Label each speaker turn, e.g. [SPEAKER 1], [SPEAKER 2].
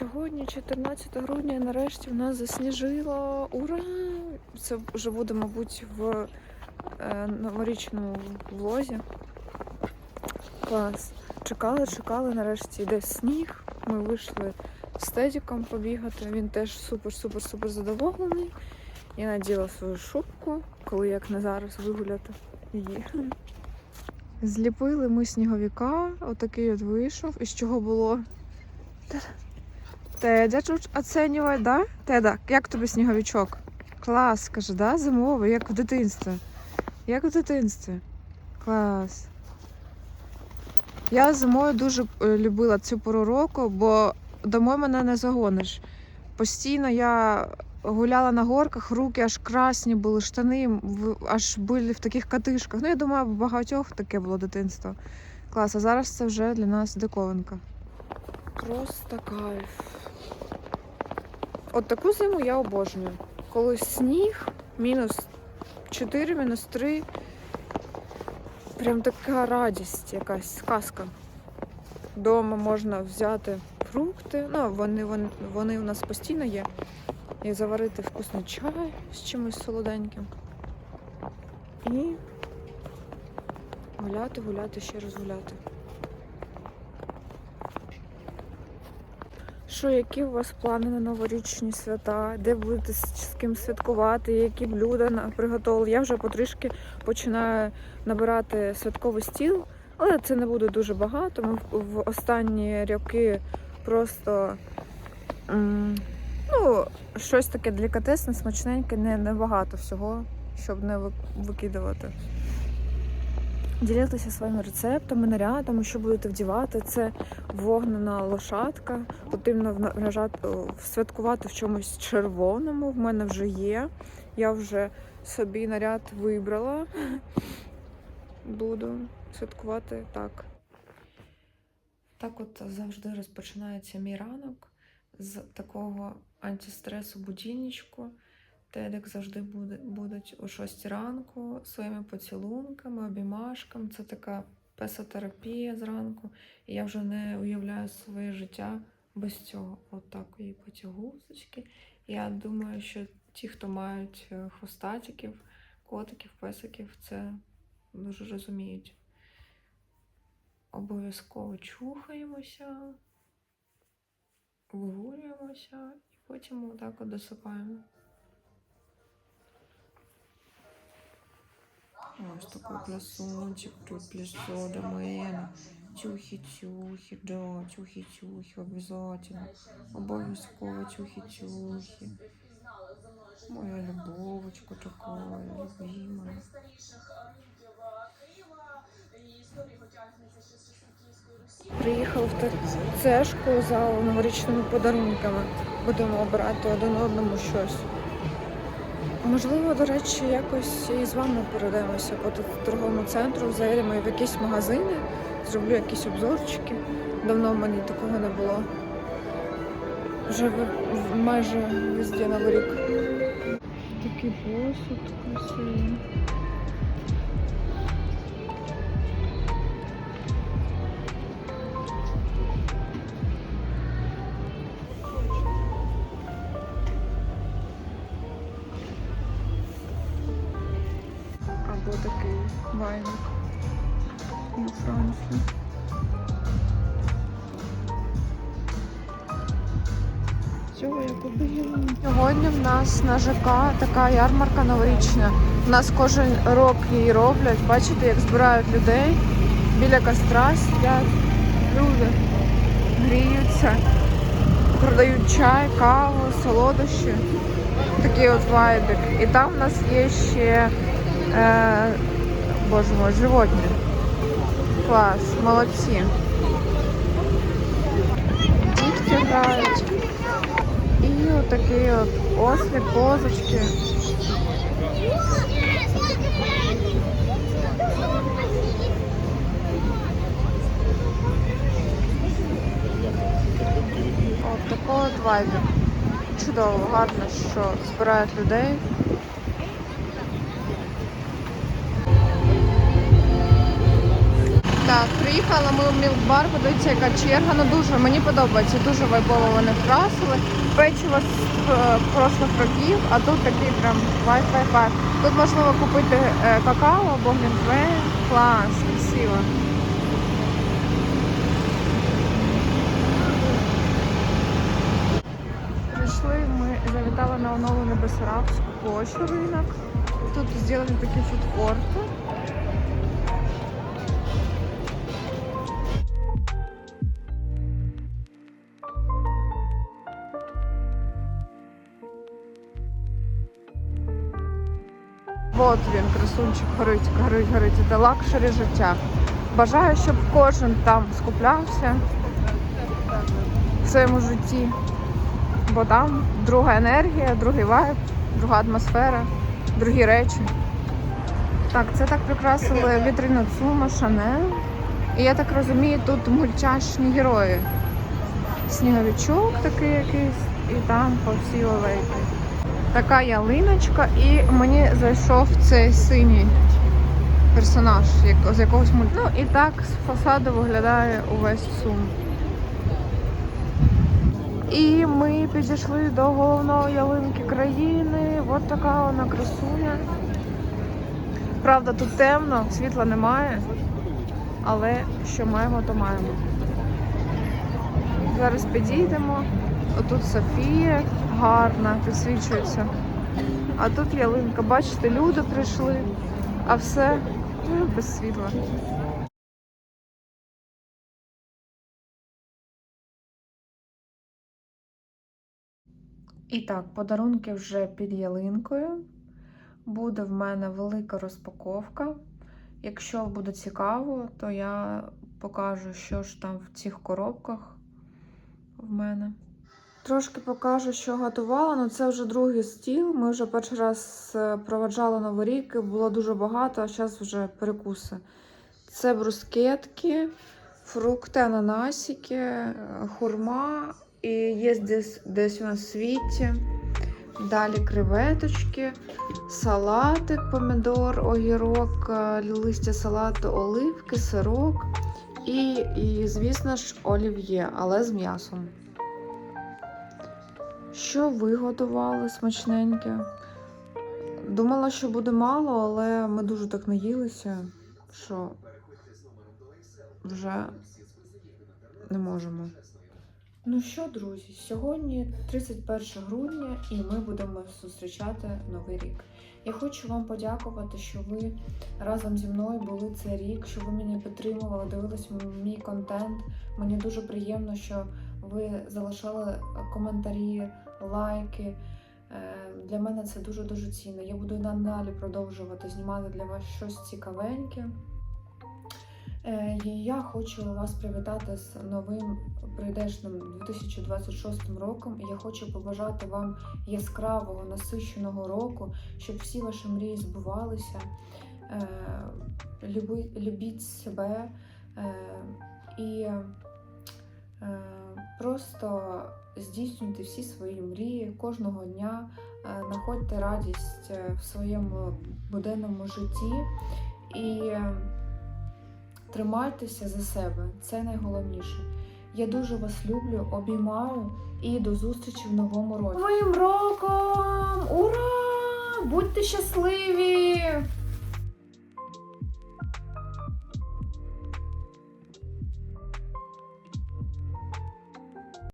[SPEAKER 1] Сьогодні, 14 грудня, нарешті в нас засніжило. Ура! Це вже буде, мабуть, в е, новорічному влозі. Клас. Чекали, чекали, нарешті йде сніг. Ми вийшли з Тедіком побігати. Він теж супер-супер-супер задоволений. Я наділа свою шубку, коли як не зараз вигуляти її. Зліпили ми сніговіка, отакий от вийшов. Із чого було? Тут оцінює, да? Теда, як тобі сніговичок? Клас, каже, да? Зимовий, як в дитинстві. Як в дитинстві. Клас. Я зимою дуже е, любила цю пору року, бо домой мене не загониш. Постійно я гуляла на горках, руки аж красні були, штани аж були в таких катишках. Ну, я думаю, у багатьох таке було дитинство. Клас, а зараз це вже для нас диковинка. Просто кайф. От таку зиму я обожнюю. Коли сніг, мінус 4, мінус 3. Прям така радість, якась сказка. Дома можна взяти фрукти. Ну, вони, вони, вони у нас постійно є. І заварити вкусний чай з чимось солоденьким. І гуляти, гуляти, ще раз гуляти. Що, які у вас плани на новорічні свята? Де будете з ким святкувати? Які блюда приготували? Я вже потрішки починаю набирати святковий стіл, але це не буде дуже багато. Ми в, останні роки просто ну, щось таке делікатесне, смачненьке, не, не багато всього, щоб не викидувати. Ділитися своїми рецептами, нарядами, що будете вдівати. Це вогнена лошадка. Потрібно святкувати в чомусь червоному. В мене вже є. Я вже собі наряд вибрала. Буду святкувати так. Так от завжди розпочинається мій ранок з такого антистресу будильничку. Тедик завжди буде, будуть о 6 ранку своїми поцілунками, обіймашками. Це така песотерапія зранку. І я вже не уявляю своє життя без цього. От так і потягусочки. Я думаю, що ті, хто мають е, хвостатиків, котиків, песиків, це дуже розуміють. Обов'язково чухаємося, вигулюємося і потім отак от досипаємо. Ось красунчик тут плесо до мене. Тюхи-тюхи, да, тюхи-тюхи, обязательно. Обов'язково тюхи-тюхи. Моя любовочка такая, любимая. Приїхав в цешку за новорічними подарунками. Будемо обирати один одному щось. Можливо, до речі, якось і з вами перейдемося по торговому центру, заїдемо в якісь магазини, зроблю якісь обзорчики. Давно в мене такого не було. Вже майже везде новий рік. Такий посуд красивий. Вайник на Франції. Цього я купила. Сьогодні в нас на ЖК така ярмарка новорічна. У нас кожен рок її роблять. Бачите, як збирають людей біля костра сидять. Люди гріються, продають чай, каву, солодощі. Такий от вайбик. І там в нас є ще, е, боже мой, животні. Клас, молодці. Дітки грають. І отакий от ослик, козочки. От такого от вайбу. Чудово, гарно, що збирають людей. Так, приїхала ми в мілкбар, подивіться, яка черга. Ну дуже мені подобається, дуже вайбово вони вкрасили. Печиво з е, прошлих років, а тут такий прям вай-фай-фай. Тут можливо купити е, какао або глінтвейн. Клас, красиво. Прийшли, ми завітали на оновлену Бесарабську площу ринок. Тут зроблені такі фудкорти. От він, красунчик, горить, горить, горить. Це лакшері життя. Бажаю, щоб кожен там скуплявся в своєму житті. Бо там друга енергія, другий вайб, друга атмосфера, другі речі. Так, це так прикрасили вітрину Цума, Шанель. І я так розумію, тут мультяшні герої. Сніговичок такий якийсь, і там по всій алейці. Така ялиночка, і мені зайшов цей синій персонаж як, з якогось мульту. Ну і так з фасаду виглядає увесь сум. І ми підійшли до головної ялинки країни. От така вона красуня. Правда, тут темно, світла немає, але що маємо, то маємо. Зараз підійдемо. Отут Софія гарна, підсвічується. А тут ялинка. Бачите, люди прийшли, а все ну, без світла. І так, подарунки вже під ялинкою. Буде в мене велика розпаковка. Якщо буде цікаво, то я покажу, що ж там в цих коробках в мене. Трошки покажу, що готувала. Ну це вже другий стіл. Ми вже перший раз е, проведжали Новий рік, було дуже багато, а зараз вже перекуси. Це брускетки, фрукти, ананасики, е, хурма. І є десь, десь у нас світі. Далі креветочки, салатик, помідор, огірок, е, листя салату, оливки, сирок і, і звісно ж, олів'є, але з м'ясом. Що ви готували смачненьке? Думала, що буде мало, але ми дуже так наїлися, що вже не можемо. Ну що, друзі, сьогодні 31 грудня і ми будемо зустрічати новий рік. Я хочу вам подякувати, що ви разом зі мною були цей рік, що ви мене підтримували, дивились мій контент. Мені дуже приємно, що ви залишали коментарі, лайки. Е, Для мене це дуже дуже цінно. Я буду надалі продовжувати знімати для вас щось цікавеньке. Е, І я хочу вас привітати з новим прийдешним 2026 роком. І я хочу побажати вам яскравого, насиченого року, щоб всі ваші мрії збувалися. Е, Любіть себе і просто здійснюйте всі свої мрії кожного дня, е, знаходьте радість е, в своєму буденному житті і е, тримайтеся за себе. Це найголовніше. Я дуже вас люблю, обіймаю і до зустрічі в новому році. Новим роком! Ура! Будьте щасливі!